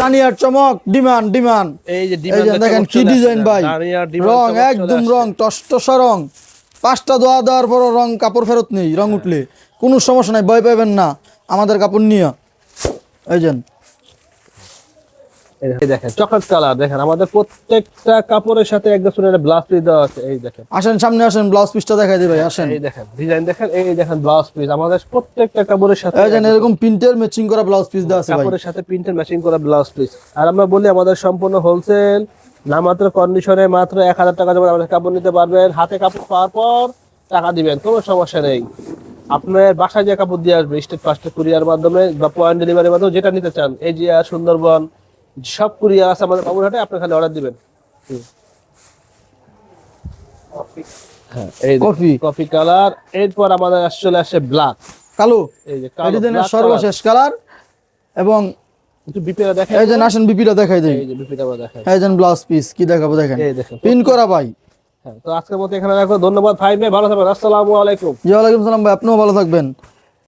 দানিয়ার চমক demand demand. এই যে ডিমান্ড দেখেন কি ডিজাইন ভাই। রং একদম রং টসটসা রং। পাঁচটা দোয়া দেওয়ার পর রং কাপড় ফেরত নেই রং উঠলে। কোনো সমস্যা নাই ভয় পাবেন না। আমাদের কাপড় নিয়ে। এই দেখেন চকলেট কালার দেখেন আমাদের প্রত্যেকটা কাপড়ের সাথে শুনে ব্লাউজ পিস দেওয়া আছে এই দেখেন। আসেন সামনে আসেন ব্লাউজ পিসটা দেখাই দিই ভাই আসেন। এই দেখেন ডিজাইন দেখেন এই দেখেন ব্লাউজ পিস আমাদের প্রত্যেকটা কাপড়ের সাথে এই যে এরকম প্রিন্টের ম্যাচিং করা ব্লাউজ পিস দেওয়া আছে কাপড়ের সাথে প্রিন্টের ম্যাচিং করা ব্লাউজ পিস আর আমরা বলি আমাদের সম্পূর্ণ হোলসেল না মাত্র কন্ডিশনে মাত্র এক হাজার টাকা জমা আমাদের কাপড় নিতে পারবেন। হাতে কাপড় পাওয়ার পর টাকা দিবেন কোনো সমস্যা নেই। আপনার বাসায় যে কাপড় দিয়ে আসবে স্টেট ফাস্টে কুরিয়ার মাধ্যমে বা পয়েন্ট ডেলিভারির মাধ্যমে যেটা নিতে চান এই যে আর সুন্দরবন সব কুরিয়ার আছে আমাদের বাবুরহাটে আপনি খালি অর্ডার দিবেন। হ্যাঁ এই কফি। কফি কালার এরপর আমাদের চলে আসে ব্ল্যাক কালো। এই যে কালো। সর্বশেষ কালার এবং একটু এই যে বিপিটা দেখাই দিই এই যে বিপিটা দেখাই। এই যে ব্লাউজ পিস কি দেখাবো দেখেন। এই দেখেন পিন করা ভাই। হ্যাঁ তো আজকের মতো এখানে রাখো। ধন্যবাদ ভাই ভাই ভালো থাকবেন। আসসালামু আলাইকুম। জি সালাম ভাই আপনিও ভালো থাকবেন।